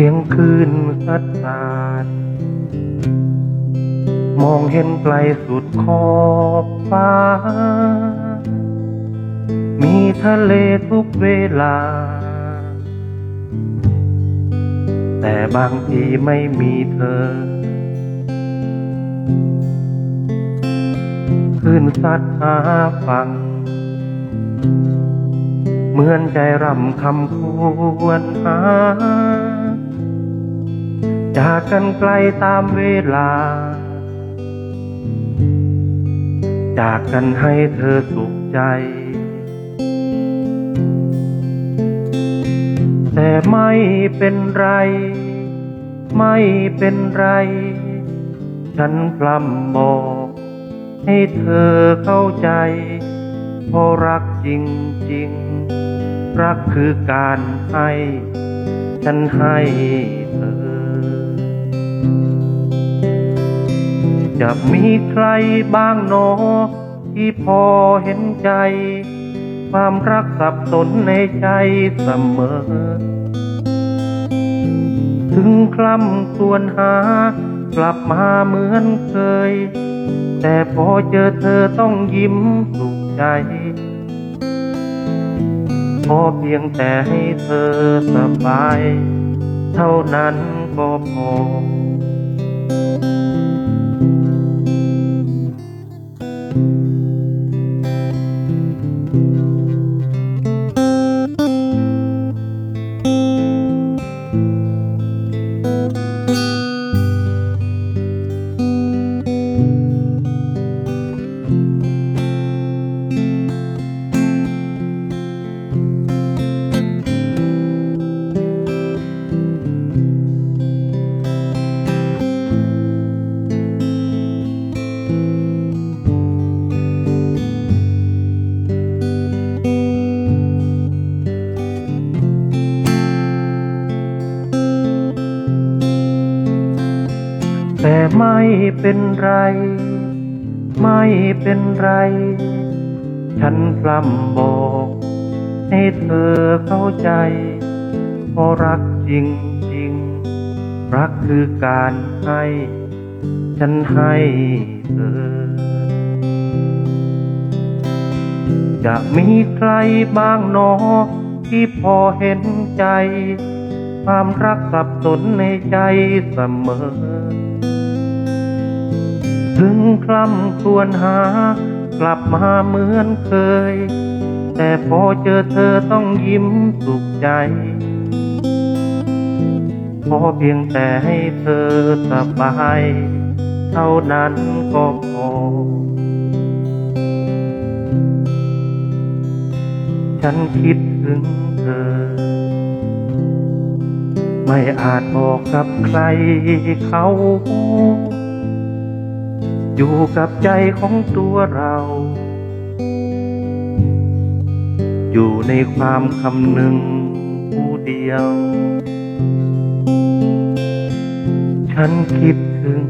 สียงคลื่นซัดสาด มองเห็นไกลสุดขอบฟ้า มีทะเลทุกเวลา แต่บางทีไม่มีเธอคลื่นซัดหาฟัง เหมือนใจรำคำควรหา จากกันไกลตามเวลา จากกันให้เธอสุขใจ แต่ไม่เป็นไร ไม่เป็นไร ฉันพร่ำบอก ให้เธอเข้าใจเพราะรักจริง ๆ รักคือการให้ ฉันให้เธอ จะมีใครบ้างหนอที่พอเห็นใจ ความรักสับสนในใจเสมอ ถึงคล่ำครวญหากลับมาเหมือนเคย แต่พอเจอเธอต้องยิ้มสุขใจพอเพียงแต่ให้เธอสบาย เท่านั้นก็พอ แต่ไม่เป็นไร ไม่เป็นไร ฉันพร่ำบอก ให้เธอเข้าใจเพราะรักจริงจริง รักคือการให้ ฉันให้เธอ จะมีใครบ้างหนอ ที่พอเห็นใจ ความรักสับสนในใจเสมอ ถึงคล่ำครวญหา กลับมาเหมือนเคย แต่พอเจอเธอต้องยิ้มสุขใจพอเพียงแต่ให้เธอสบายเท่านั้นก็พอ ฉันคิดถึงเธอ ไม่อาจบอกกับใครเขา อยู่กับใจของตัวเรา อยู่ในความคำหนึ่งผู้เดียว ฉันคิดถึง